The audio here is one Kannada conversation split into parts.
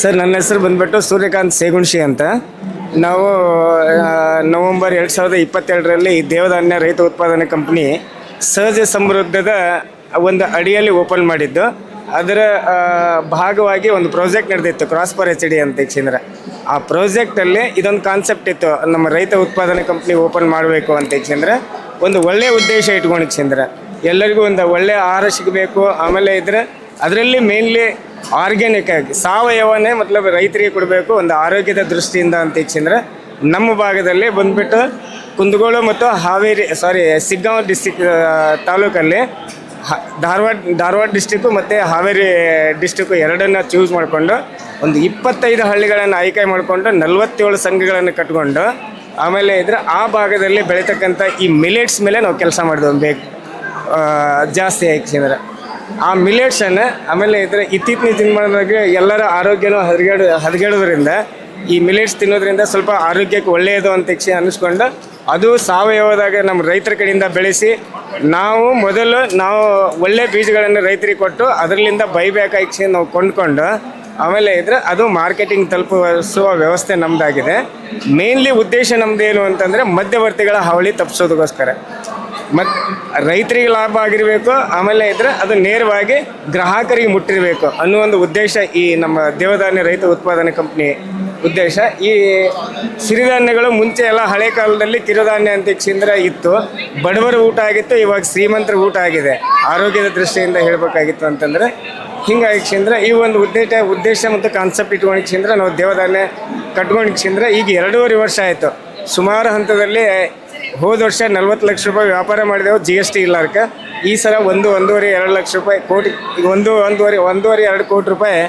ಸರ್ ನನ್ನ ಹೆಸರು ಬಂದ್ಬಿಟ್ಟು ಸೂರ್ಯಕಾಂತ್ ಸೇಗುಣ್ಶಿ ಅಂತ. ನಾವು ಆ, ನವೆಂಬರ್ ಎರಡು ಸಾವಿರದ ಇಪ್ಪತ್ತೆರಡರಲ್ಲಿ ದೇವಧಾನ್ಯ ರೈತ ಉತ್ಪಾದನೆ ಕಂಪ್ನಿ ಸಹಜ ಸಮೃದ್ಧದ ಒಂದು ಅಡಿಯಲ್ಲಿ ಓಪನ್ ಮಾಡಿದ್ದು. ಅದರ ಭಾಗವಾಗಿ ಒಂದು ಪ್ರಾಜೆಕ್ಟ್ ನಡೆದಿತ್ತು ಕ್ರಾಸ್ ಫಾರ್ ಎಚ್ ಡಿ ಅಂತ ಚಂದ್ರ ಆ ಪ್ರಾಜೆಕ್ಟಲ್ಲಿ ಇದೊಂದು ಕಾನ್ಸೆಪ್ಟ್ ಇತ್ತು ನಮ್ಮ ರೈತ ಉತ್ಪಾದನೆ ಕಂಪ್ನಿ ಓಪನ್ ಮಾಡಬೇಕು ಅಂತ ಚಂದ್ರ ಒಂದು ಒಳ್ಳೆಯ ಉದ್ದೇಶ ಇಟ್ಕೊಂಡು ಚಂದ್ರ ಎಲ್ಲರಿಗೂ ಒಂದು ಒಳ್ಳೆಯ ಆಹಾರ ಸಿಗಬೇಕು ಆಮೇಲೆ ಇದ್ರೆ ಅದರಲ್ಲಿ ಮೇನ್ಲಿ ಆರ್ಗ್ಯಾನಿಕ್ ಆಗಿ ಸಾವಯವನೇ ಮತ್ಲಬ್ ರೈತರಿಗೆ ಕೊಡಬೇಕು, ಒಂದು ಆರೋಗ್ಯದ ದೃಷ್ಟಿಯಿಂದ ಅಂತ ಹೆಚ್ಚಂದ್ರೆ ನಮ್ಮ ಭಾಗದಲ್ಲಿ ಬಂದ್ಬಿಟ್ಟು ಕುಂದಗೋಳ ಮತ್ತು ಹಾವೇರಿ ಸಾರಿ ಸಿಗ್ಗಾಂವ್ ಡಿಸ್ಟಿಕ್ ತಾಲೂಕಲ್ಲಿ ಧಾರವಾಡ ಧಾರವಾಡ ಡಿಸ್ಟಿಕ್ಕು ಮತ್ತು ಹಾವೇರಿ ಡಿಸ್ಟಿಕ್ಕು ಎರಡನ್ನು ಚೂಸ್ ಮಾಡಿಕೊಂಡು, ಒಂದು ಇಪ್ಪತ್ತೈದು ಹಳ್ಳಿಗಳನ್ನು ಆಯ್ಕೆ ಮಾಡಿಕೊಂಡು, ನಲವತ್ತೇಳು ಸಂಘಗಳನ್ನು ಕಟ್ಕೊಂಡು, ಆಮೇಲೆ ಇದ್ರೆ ಆ ಭಾಗದಲ್ಲಿ ಬೆಳೀತಕ್ಕಂಥ ಈ ಮಿಲೆಟ್ಸ್ ಮೇಲೆ ನಾವು ಕೆಲಸ ಮಾಡಿದ್ವಿ ಬೇಕು ಜಾಸ್ತಿ ಆಯ್ಕೆ ಯಾಕೆಂದ್ರೆ ಆ ಮಿಲೆಟ್ಸನ್ನು ಆಮೇಲೆ ಇದ್ರೆ ಇತ್ತೀಚಿನ ದಿನಮಾನದಾಗ ಎಲ್ಲರ ಆರೋಗ್ಯನೂ ಹದಗೆಡು, ಹದಗೆಡೋದ್ರಿಂದ ಈ ಮಿಲೆಟ್ಸ್ ತಿನ್ನೋದ್ರಿಂದ ಸ್ವಲ್ಪ ಆರೋಗ್ಯಕ್ಕೆ ಒಳ್ಳೆಯದು ಅಂತ ಯಕ್ಷ ಅನ್ನಿಸ್ಕೊಂಡು ಅದು ಸಾವಯವದಾಗ ನಮ್ಮ ರೈತರ ಕಡೆಯಿಂದ ಬೆಳೆಸಿ ನಾವು ಮೊದಲು ನಾವು ಒಳ್ಳೆ ಬೀಜಗಳನ್ನು ರೈತರಿಗೆ ಕೊಟ್ಟು ಅದರಲ್ಲಿಂದ ಬೈಬೇಕಾಗಿ ನಾವು ಕೊಂಡ್ಕೊಂಡು ಆಮೇಲೆ ಇದ್ರೆ ಅದು ಮಾರ್ಕೆಟಿಂಗ್ ತಲುಪಿಸುವ ವ್ಯವಸ್ಥೆ ನಮ್ಮದಾಗಿದೆ ಮೇನ್ಲಿ ಉದ್ದೇಶ ನಮ್ಮದೇನು ಅಂತಂದರೆ ಮಧ್ಯವರ್ತಿಗಳ ಹಾವಳಿ ತಪ್ಪಿಸೋದಕ್ಕೋಸ್ಕರ ಮತ್ತು ರೈತರಿಗೆ ಲಾಭ ಆಗಿರಬೇಕು, ಆಮೇಲೆ ಇದ್ರೆ ಅದು ನೇರವಾಗಿ ಗ್ರಾಹಕರಿಗೆ ಮುಟ್ಟಿರಬೇಕು ಅನ್ನೋ ಒಂದು ಉದ್ದೇಶ ಈ ನಮ್ಮ ದೇವಧಾನ್ಯ ರೈತ ಉತ್ಪಾದನೆ ಕಂಪ್ನಿ ಉದ್ದೇಶ. ಈ ಸಿರಿಧಾನ್ಯಗಳು ಮುಂಚೆ ಎಲ್ಲ ಹಳೆ ಕಾಲದಲ್ಲಿ ಕಿರುಧಾನ್ಯ ಅಂತ ಚಿಂದ್ರ ಇತ್ತು. ಬಡವರ ಊಟ ಆಗಿತ್ತು, ಇವಾಗ ಶ್ರೀಮಂತರ ಊಟ ಆಗಿದೆ. ಆರೋಗ್ಯದ ದೃಷ್ಟಿಯಿಂದ ಹೇಳಬೇಕಾಗಿತ್ತು ಅಂತಂದರೆ, ಹಿಂಗಾಗಿ ಕ್ಷೇಂದ್ರ ಈ ಒಂದು ಉದ್ದೇಶ ಉದ್ದೇಶ ಮತ್ತು ಕಾನ್ಸೆಪ್ಟ್ ಇಟ್ಕೊಂಡು ಕ್ಷೇಂದ್ರ ನಾವು ದೇವಧಾನ್ಯ ಕಟ್ಕೊಂಡು ಕ್ಷೇಂದ್ರ ಈಗ ಎರಡೂವರೆ ವರ್ಷ ಆಯಿತು. ಸುಮಾರು ಹಂತದಲ್ಲಿ ಹೋದ ವರ್ಷ ನಲ್ವತ್ತು ಲಕ್ಷ ರೂಪಾಯಿ ವ್ಯಾಪಾರ ಮಾಡಿದೆವು ಜಿ ಎಸ್ ಟಿ ಇಲ್ಲಾರ್ಕ ಈ ಸಲ ಒಂದು, ಒಂದೂವರೆ, ಎರಡು ಲಕ್ಷ ರೂಪಾಯಿ ಕೋಟಿ, ಈಗ ಒಂದು, ಒಂದೂವರೆ ಒಂದೂವರೆ, ಎರಡು ಕೋಟಿ ರೂಪಾಯಿ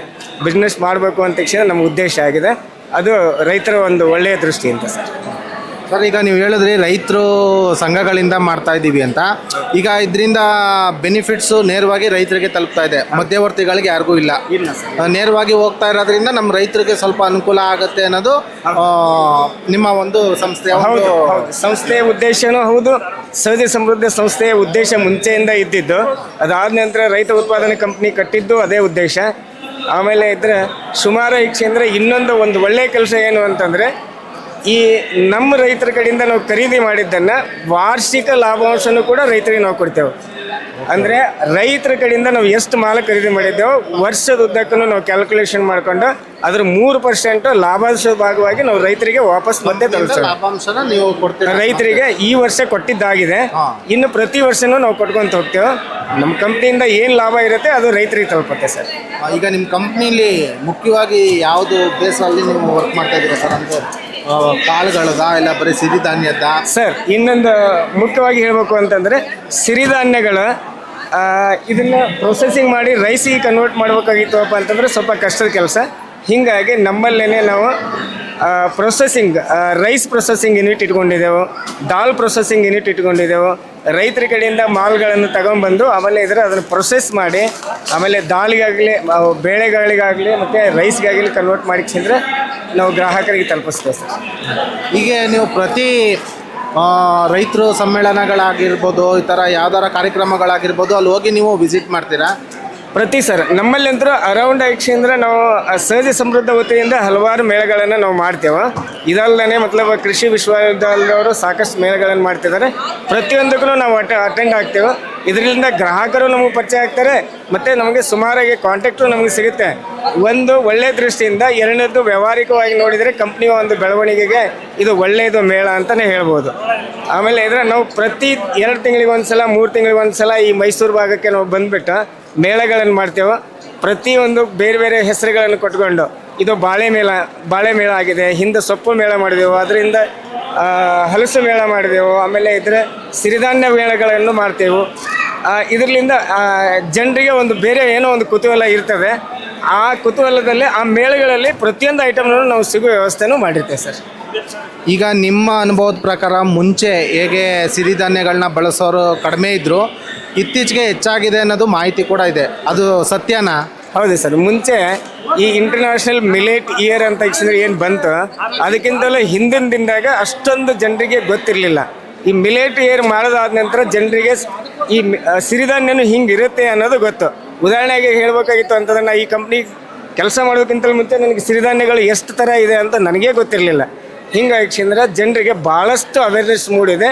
ಬಿಸ್ನೆಸ್ ಮಾಡಬೇಕು ಅಂತ ತಕ್ಷಣ ನಮ್ಮ ಉದ್ದೇಶ ಆಗಿದೆ. ಅದು ರೈತರ ಒಂದು ಒಳ್ಳೆಯ ದೃಷ್ಟಿಯಿಂದ ಸರ್. ಸರ್ ಈಗ ನೀವು ಹೇಳಿದ್ರಿ ರೈತರು ಸಂಘಗಳಿಂದ ಮಾಡ್ತಾ ಇದ್ದೀವಿ ಅಂತ. ಈಗ ಇದರಿಂದ ಬೆನಿಫಿಟ್ಸು ನೇರವಾಗಿ ರೈತರಿಗೆ ತಲುಪ್ತಾ ಇದೆ. ಮಧ್ಯವರ್ತಿಗಳಿಗೆ ಯಾರಿಗೂ ಇಲ್ಲ. ನೇರವಾಗಿ ಹೋಗ್ತಾ ಇರೋದ್ರಿಂದ ನಮ್ಮ ರೈತರಿಗೆ ಸ್ವಲ್ಪ ಅನುಕೂಲ ಆಗುತ್ತೆ ಅನ್ನೋದು ನಿಮ್ಮ ಒಂದು ಸಂಸ್ಥೆ ಒಂದು ಸಂಸ್ಥೆಯ ಉದ್ದೇಶನೂ ಹೌದು. ಸಹಜ ಸಮೃದ್ಧ ಸಂಸ್ಥೆಯ ಉದ್ದೇಶ ಮುಂಚೆಯಿಂದ ಇದ್ದಿದ್ದು. ಅದಾದ ನಂತರ ರೈತ ಉತ್ಪಾದನೆ ಕಂಪ್ನಿ ಕಟ್ಟಿದ್ದು ಅದೇ ಉದ್ದೇಶ. ಆಮೇಲೆ ಇದ್ರೆ ಸುಮಾರು ಅಂದರೆ ಇನ್ನೊಂದು ಒಂದು ಒಳ್ಳೆಯ ಕೆಲಸ ಏನು ಅಂತಂದರೆ ಈ ನಮ್ಮ ರೈತರ ಕಡೆಯಿಂದ ನಾವು ಖರೀದಿ ಮಾಡಿದ್ದನ್ನು ವಾರ್ಷಿಕ ಲಾಭಾಂಶನೂ ಕೂಡ ರೈತರಿಗೆ ನಾವು ಕೊಡ್ತೇವೆ. ಅಂದರೆ ರೈತರ ಕಡೆಯಿಂದ ನಾವು ಎಷ್ಟು ಮಾಲ ಖರೀದಿ ಮಾಡಿದ್ದೇವೆ ವರ್ಷದ ಉದ್ದಕ್ಕೂ ನಾವು ಕ್ಯಾಲ್ಕುಲೇಷನ್ ಮಾಡಿಕೊಂಡು ಅದ್ರ ಮೂರು ಪರ್ಸೆಂಟ್ ಲಾಭಾಂಶದ ಭಾಗವಾಗಿ ನಾವು ರೈತರಿಗೆ ವಾಪಸ್ ಮತ್ತೆ ಕೊಡ್ತೀರಾ? ರೈತರಿಗೆ ಈ ವರ್ಷ ಕೊಟ್ಟಿದ್ದಾಗಿದೆ. ಇನ್ನು ಪ್ರತಿ ವರ್ಷನೂ ನಾವು ಕೊಟ್ಕೊಂತ ಹೋಗ್ತೇವೆ. ನಮ್ಮ ಕಂಪ್ನಿಯಿಂದ ಏನು ಲಾಭ ಇರುತ್ತೆ ಅದು ರೈತರಿಗೆ ತಲುಪುತ್ತೆ ಸರ್. ಈಗ ನಿಮ್ಮ ಕಂಪ್ನಿಲಿ ಮುಖ್ಯವಾಗಿ ಯಾವುದು ಬೇಸಲ್ಲಿ ನೀವು ವರ್ಕ್ ಮಾಡ್ತಾ ಇದ್ದೀರಾ ಸರ್ ಅಂದರೆ? ಕಾಳುಗಳದ ಇಲ್ಲ ಬರೀ ಸಿರಿಧಾನ್ಯದ? ಸರ್, ಇನ್ನೊಂದು ಮುಖ್ಯವಾಗಿ ಹೇಳಬೇಕು ಅಂತಂದರೆ ಸಿರಿಧಾನ್ಯಗಳ ಇದನ್ನ ಪ್ರೊಸೆಸಿಂಗ್ ಮಾಡಿ ರೈಸಿಗೆ ಕನ್ವರ್ಟ್ ಮಾಡ್ಬೇಕಾಗಿತ್ತಪ್ಪ ಅಂತಂದ್ರೆ ಸ್ವಲ್ಪ ಕಷ್ಟದ ಕೆಲಸ. ಹೀಗಾಗಿ ನಮ್ಮಲ್ಲೇನೆ ನಾವು ಪ್ರೊಸೆಸಿಂಗ್ ರೈಸ್ ಪ್ರೊಸೆಸಿಂಗ್ ಯೂನಿಟ್ ಇಟ್ಕೊಂಡಿದ್ದೆವು, ದಾಲ್ ಪ್ರೊಸೆಸಿಂಗ್ ಯೂನಿಟ್ ಇಟ್ಕೊಂಡಿದ್ದೆವು ರೈತರ ಕಡೆಯಿಂದ ಮಾಲ್ಗಳನ್ನು ತಗೊಂಡ್ಬಂದು ಆಮೇಲೆ ಇದರ ಅದನ್ನು ಪ್ರೊಸೆಸ್ ಮಾಡಿ, ಆಮೇಲೆ ದಾಳಿಗಾಗಲಿ ಬೇಳೆಗಾಳಿಗಾಗಲಿ ಮತ್ತು ರೈಸ್ಗಾಗಲಿ ಕನ್ವರ್ಟ್ ಮಾಡಿ ಚೆಂದರೆ ನಾವು ಗ್ರಾಹಕರಿಗೆ ತಲುಪಿಸ್ತೇವೆ ಸರ್. ಹೀಗೆ ನೀವು ಪ್ರತಿ ರೈತರು ಸಮ್ಮೇಳನಗಳಾಗಿರ್ಬೋದು, ಈ ಥರ ಯಾವ್ದಾರ ಕಾರ್ಯಕ್ರಮಗಳಾಗಿರ್ಬೋದು, ಅಲ್ಲಿ ಹೋಗಿ ನೀವು ವಿಸಿಟ್ ಮಾಡ್ತೀರಾ? ಪ್ರತಿ ಸರ್ ನಮ್ಮಲ್ಲಂತರೂ ಅರೌಂಡ್ ಆಕ್ಷಿ ಅಂದ್ರೆ ನಾವು ಸಹಜ ಸಮೃದ್ಧ ವತಿಯಿಂದ ಹಲವಾರು ಮೇಳಗಳನ್ನು ನಾವು ಮಾಡ್ತೇವೆ. ಇದಲ್ಲದೆ ಮತ್ಲಬ್ ಕೃಷಿ ವಿಶ್ವವಿದ್ಯಾಲಯದವರು ಸಾಕಷ್ಟು ಮೇಳಗಳನ್ನು ಮಾಡ್ತಿದ್ದಾರೆ ಪ್ರತಿಯೊಂದಕ್ಕೂ ನಾವು ಅಟ ಅಟೆಂಡ್ ಆಗ್ತೇವೆ. ಇದರಿಂದ ಗ್ರಾಹಕರು ನಮಗೆ ಪರಿಚಯ ಆಗ್ತಾರೆ, ಮತ್ತು ನಮಗೆ ಸುಮಾರಾಗಿ ಕಾಂಟ್ಯಾಕ್ಟು ನಮಗೆ ಸಿಗುತ್ತೆ. ಒಂದು ಒಳ್ಳೆಯ ದೃಷ್ಟಿಯಿಂದ ಎರಡನೇದು ವ್ಯವಹಾರಿಕವಾಗಿ ನೋಡಿದರೆ ಕಂಪ್ನಿಯ ಒಂದು ಬೆಳವಣಿಗೆಗೆ ಇದು ಒಳ್ಳೆಯದು ಮೇಳ ಅಂತಲೇ ಹೇಳ್ಬೋದು. ಆಮೇಲೆ ಇದ್ರೆ ನಾವು ಪ್ರತಿ ಎರಡು ತಿಂಗಳಿಗೆ ಒಂದ್ಸಲ ಮೂರು ತಿಂಗಳಿಗೆ ಒಂದ್ಸಲ ಈ ಮೈಸೂರು ಭಾಗಕ್ಕೆ ನಾವು ಬಂದ್ಬಿಟ್ಟು ಮೇಳಗಳನ್ನು ಮಾಡ್ತೇವೆ. ಪ್ರತಿಯೊಂದು ಬೇರೆ ಬೇರೆ ಹೆಸರುಗಳನ್ನು ಕೊಟ್ಕೊಂಡು ಇದು ಬಾಳೆ ಮೇಳ ಬಾಳೆ ಮೇಳ ಆಗಿದೆ. ಹಿಂದೆ ಸೊಪ್ಪು ಮೇಳ ಮಾಡಿದೆವು. ಅದರಿಂದ ಹಲಸು ಮೇಳ ಮಾಡಿದೆವು. ಆಮೇಲೆ ಇದ್ರೆ ಸಿರಿಧಾನ್ಯ ಮೇಳಗಳನ್ನು ಮಾಡ್ತೇವೆ. ಇದರಿಂದ ಜನರಿಗೆ ಒಂದು ಬೇರೆ ಏನೋ ಒಂದು ಕುತೂಹಲ ಇರ್ತದೆ. ಆ ಕುತೂಹಲದಲ್ಲಿ, ಆ ಮೇಳಗಳಲ್ಲಿ ಪ್ರತಿಯೊಂದು ಐಟಮ್ನೂ ನಾವು ಸಿಗುವ ವ್ಯವಸ್ಥೆನೂ ಮಾಡಿರ್ತೇವೆ ಸರ್. ಈಗ ನಿಮ್ಮ ಅನುಭವದ ಪ್ರಕಾರ ಮುಂಚೆ ಹೇಗೆ ಸಿರಿಧಾನ್ಯಗಳನ್ನ ಬಳಸೋರು ಕಡಿಮೆ ಇದ್ದರು ಇತ್ತೀಚೆಗೆ ಹೆಚ್ಚಾಗಿದೆ ಅನ್ನೋದು ಮಾಹಿತಿ ಕೂಡ ಇದೆ. ಅದು ಸತ್ಯನಾ? ಹೌದು ಸರ್, ಮುಂಚೆ ಈ ಇಂಟರ್ನ್ಯಾಷನಲ್ ಮಿಲೇಟ್ ಇಯರ್ ಅಂತ ಯಕ್ಷಂದ್ರೆ ಏನು ಬಂತು, ಅದಕ್ಕಿಂತಲೂ ಹಿಂದಿನ ದಿನದಾಗ ಅಷ್ಟೊಂದು ಜನರಿಗೆ ಗೊತ್ತಿರಲಿಲ್ಲ. ಈ ಮಿಲೇಟ್ ಇಯರ್ ಮಾಡೋದಾದ ನಂತರ ಜನರಿಗೆ ಈ ಸಿರಿಧಾನ್ಯನು ಹಿಂಗಿರುತ್ತೆ ಅನ್ನೋದು ಗೊತ್ತು. ಉದಾಹರಣೆಗೆ ಹೇಳಬೇಕಾಗಿತ್ತು ಅಂತಂದ್ರೆ ಈ ಕಂಪ್ನಿ ಕೆಲಸ ಮಾಡೋದಕ್ಕಿಂತ ಮುಂಚೆ ನನಗೆ ಸಿರಿಧಾನ್ಯಗಳು ಎಷ್ಟು ಥರ ಇದೆ ಅಂತ ನನಗೇ ಗೊತ್ತಿರಲಿಲ್ಲ. ಹಿಂಗಾಗಿ ಚಂದ್ರ ಜನರಿಗೆ ಭಾಳಷ್ಟು ಅವೇರ್ನೆಸ್ ಮೂಡಿದೆ.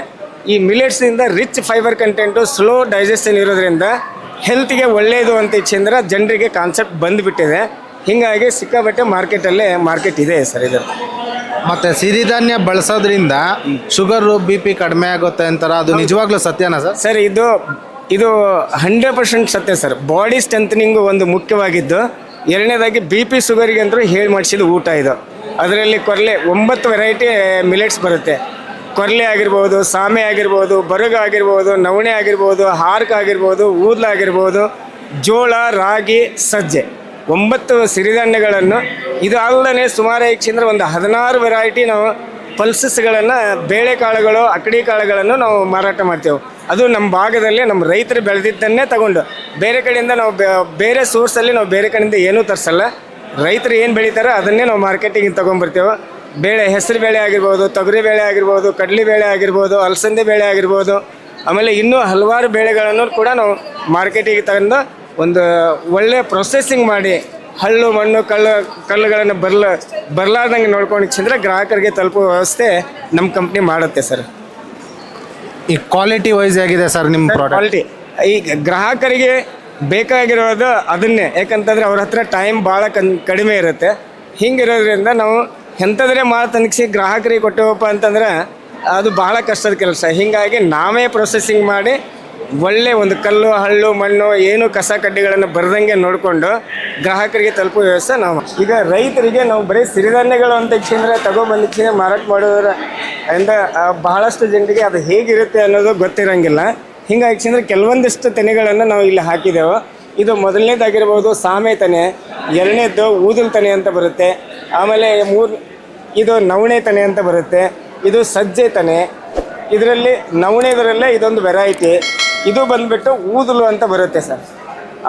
ಈ ಮಿಲೆಟ್ಸಿಂದ rich fibre content slow digestion ಇರೋದ್ರಿಂದ ಹೆಲ್ತ್ಗೆ ಒಳ್ಳೆಯದು ಅಂತ ಚಂದ್ರ ಜನರಿಗೆ ಕಾನ್ಸೆಪ್ಟ್ ಬಂದುಬಿಟ್ಟಿದೆ. ಹೀಗಾಗಿ ಸಿಕ್ಕಾಬಟ್ಟೆ ಮಾರ್ಕೆಟಲ್ಲೇ ಮಾರ್ಕೆಟ್ ಇದೆ ಸರ್ ಇದು. ಮತ್ತು ಸಿರಿಧಾನ್ಯ ಬಳಸೋದ್ರಿಂದ ಶುಗರು ಬಿ ಪಿ ಕಡಿಮೆ ಆಗುತ್ತೆ ಅಂತಾರ ಅದು ನಿಜವಾಗ್ಲೂ ಸತ್ಯನಾ ಸರ್? ಸರ್ ಇದು ಇದು ಹಂಡ್ರೆಡ್ ಪರ್ಸೆಂಟ್ ಸತ್ಯ ಸರ್. ಬಾಡಿ ಸ್ಟ್ರೆಂಥನಿಂಗು ಒಂದು ಮುಖ್ಯವಾಗಿದ್ದು ಎರಡನೇದಾಗಿ ಬಿ ಪಿ ಶುಗರಿಗೆ ಅಂತೂ ಹೇಳಿ ಮಾಡಿಸಿದ ಊಟ ಇದು. ಅದರಲ್ಲಿ ಕೊರಲೆ ಒಂಬತ್ತು ವೆರೈಟಿ ಮಿಲೆಟ್ಸ್ ಬರುತ್ತೆ. ಕೊರ್ಲೆ ಆಗಿರ್ಬೋದು, ಸಾಮೆ ಆಗಿರ್ಬೋದು, ಬರಗ ಆಗಿರ್ಬೋದು, ನವಣೆ ಆಗಿರ್ಬೋದು, ಹಾರ್ಕ್ ಆಗಿರ್ಬೋದು, ಊದ್ಲ ಆಗಿರ್ಬೋದು, ಜೋಳ, ರಾಗಿ, ಸಜ್ಜೆ. ಒಂಬತ್ತು ಸಿರಿಧಾನ್ಯಗಳನ್ನು, ಇದು ಅಲ್ಲದೆ ಸುಮಾರು ಅಂದರೆ ಒಂದು ಹದಿನಾರು ವೆರೈಟಿ ನಾವು ಪಲ್ಸಸ್ಗಳನ್ನು ಬೇಳೆಕಾಳುಗಳು ಅಕ್ಕಡಿ ಕಾಳುಗಳನ್ನು ನಾವು ಮಾರಾಟ ಮಾಡ್ತೇವೆ. ಅದು ನಮ್ಮ ಭಾಗದಲ್ಲಿ ನಮ್ಮ ರೈತರು ಬೆಳೆದಿದ್ದನ್ನೇ ತಗೊಂಡು, ಬೇರೆ ಕಡೆಯಿಂದ ನಾವು ಬೇರೆ ಸೋರ್ಸಲ್ಲಿ ನಾವು ಬೇರೆ ಕಡೆಯಿಂದ ಏನೂ ತರಿಸಲ್ಲ. ರೈತರು ಏನು ಬೆಳೀತಾರೋ ಅದನ್ನೇ ನಾವು ಮಾರ್ಕೆಟಿಗೆ ತೊಗೊಂಬರ್ತೇವೆ ಬೇಳೆ ಹೆಸರು ಬೇಳೆ ಆಗಿರ್ಬೋದು ತೊಗರಿ ಬೇಳೆ ಆಗಿರ್ಬೋದು ಕಡಲೆ ಬೇಳೆ ಆಗಿರ್ಬೋದು ಅಲಸಂದೆ ಬೇಳೆ ಆಗಿರ್ಬೋದು ಆಮೇಲೆ ಇನ್ನೂ ಹಲವಾರು ಬೇಳೆಗಳನ್ನು ಕೂಡ ನಾವು ಮಾರ್ಕೆಟಿಗೆ ತಗೊಂಡು ಒಂದು ಒಳ್ಳೆಯ ಪ್ರೊಸೆಸಿಂಗ್ ಮಾಡಿ ಹಳ್ಳು ಮಣ್ಣು ಕಲ್ಲು ಕಲ್ಲುಗಳನ್ನು ಬರಲ ಬರಲಾರ್ದಂಗೆ ನೋಡ್ಕೊಂಡು ಚಂದ್ರೆ ಗ್ರಾಹಕರಿಗೆ ತಲುಪುವ ವ್ಯವಸ್ಥೆ ನಮ್ಮ ಕಂಪ್ನಿ ಮಾಡುತ್ತೆ ಸರ್ ಈ ಕ್ವಾಲಿಟಿ ವೈಸ್ ಆಗಿದೆ ಸರ್ ನಿಮ್ಮ ಕ್ವಾಲಿಟಿ ಈ ಗ್ರಾಹಕರಿಗೆ ಬೇಕಾಗಿರೋದು ಅದನ್ನೇ. ಯಾಕಂತಂದರೆ ಅವ್ರ ಹತ್ರ ಟೈಮ್ ಭಾಳ ಕನ್ ಕಡಿಮೆ ಇರುತ್ತೆ. ಹಿಂಗಿರೋದ್ರಿಂದ ನಾವು ಎಂಥದ್ರೆ ಮಾಲ್ ತನಿಖಿಸಿ ಗ್ರಾಹಕರಿಗೆ ಕೊಟ್ಟೆವಪ್ಪ ಅಂತಂದ್ರೆ ಅದು ಬಹಳ ಕಷ್ಟದ ಕೆಲಸ. ಹೀಗಾಗಿ ನಾವೇ ಪ್ರೊಸೆಸಿಂಗ್ ಮಾಡಿ ಒಳ್ಳೆ ಒಂದು ಕಲ್ಲು, ಹಳ್ಳು, ಮಣ್ಣು, ಏನು ಕಸ ಕಡ್ಡಿಗಳನ್ನು ಬರ್ದಂಗೆ ನೋಡಿಕೊಂಡು ಗ್ರಾಹಕರಿಗೆ ತಲುಪುವ ವ್ಯವಸ್ಥೆ ನಾವು ಈಗ ರೈತರಿಗೆ ನಾವು ಬರೀ ಸಿರಿಧಾನ್ಯಗಳು ಅಂತ ಇಚ್ಛೆಂದ್ರೆ ತಗೊಬಂದಿಚ್ಛೆ ಮಾರಾಟ ಮಾಡೋದ್ರ ಇಂದ ಬಹಳಷ್ಟು ಜನರಿಗೆ ಅದು ಹೇಗಿರುತ್ತೆ ಅನ್ನೋದು ಗೊತ್ತಿರೋಂಗಿಲ್ಲ. ಹಿಂಗಾಗಿ ಕೆಲವೊಂದಿಷ್ಟು ತೆನೆಗಳನ್ನು ನಾವು ಇಲ್ಲಿ ಹಾಕಿದೆವು. ಇದು ಮೊದಲನೇದಾಗಿರ್ಬೋದು ಸಾಮೆ ತನೆ ಎರಡನೇದ್ದು ಊದಲ್ ತೆನೆ ಅಂತ ಬರುತ್ತೆ. ಆಮೇಲೆ ಮೂರು, ಇದು ನವಣೆ ತನೆ ಅಂತ ಬರುತ್ತೆ. ಇದು ಸಜ್ಜೆ ತನೆ ಇದರಲ್ಲಿ ನವಣೆದರಲ್ಲೇ ಇದೊಂದು ವೆರೈಟಿ ಇದು ಬಂದುಬಿಟ್ಟು ಊದಲು ಅಂತ ಬರುತ್ತೆ ಸರ್.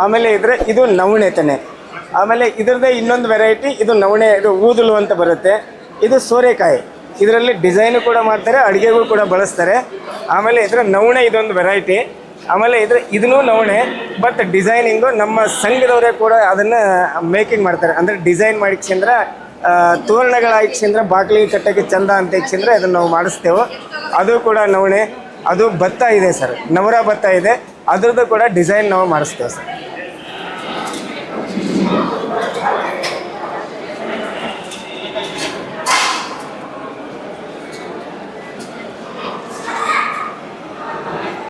ಆಮೇಲೆ ಇದ್ರೆ ಇದು ನವಣೆ ತನೆ ಆಮೇಲೆ ಇದರದೇ ಇನ್ನೊಂದು ವೆರೈಟಿ ಇದು ನವಣೆ, ಇದು ಊದಲು ಅಂತ ಬರುತ್ತೆ. ಇದು ಸೋರೆಕಾಯಿ. ಇದರಲ್ಲಿ ಡಿಸೈನು ಕೂಡ ಮಾಡ್ತಾರೆ, ಅಡುಗೆಗಳು ಕೂಡ ಬಳಸ್ತಾರೆ. ಆಮೇಲೆ ಇದರ ನವಣೆ ಇದೊಂದು ವೆರೈಟಿ ಆಮೇಲೆ ಇದ್ರ ಇದನ್ನು ನವಣೆ ಬಟ್ ಡಿಸೈನಿಂಗು ನಮ್ಮ ಸಂಘದವರೇ ಕೂಡ ಅದನ್ನು ಮೇಕಿಂಗ್ ಮಾಡ್ತಾರೆ. ಅಂದರೆ ಡಿಸೈನ್ ಮಾಡಿಕ್ಸಂದ್ರೆ ತೋರಣಗಳಾಯ್ಸಂದ್ರೆ ಬಾಗಿಲಿ ಕಟ್ಟಕ್ಕೆ ಚಂದ ಅಂತ ಇಕ್ಸಂದ್ರೆ ಅದನ್ನು ನಾವು ಮಾಡಿಸ್ತೇವೆ. ಅದು ಕೂಡ ನವಣೆ ಅದು ಭತ್ತ ಇದೆ ಸರ್, ನವರ ಭತ್ತ ಇದೆ, ಅದ್ರದ್ದು ಕೂಡ ಡಿಸೈನ್ ನಾವು ಮಾಡಿಸ್ತೇವೆ ಸರ್.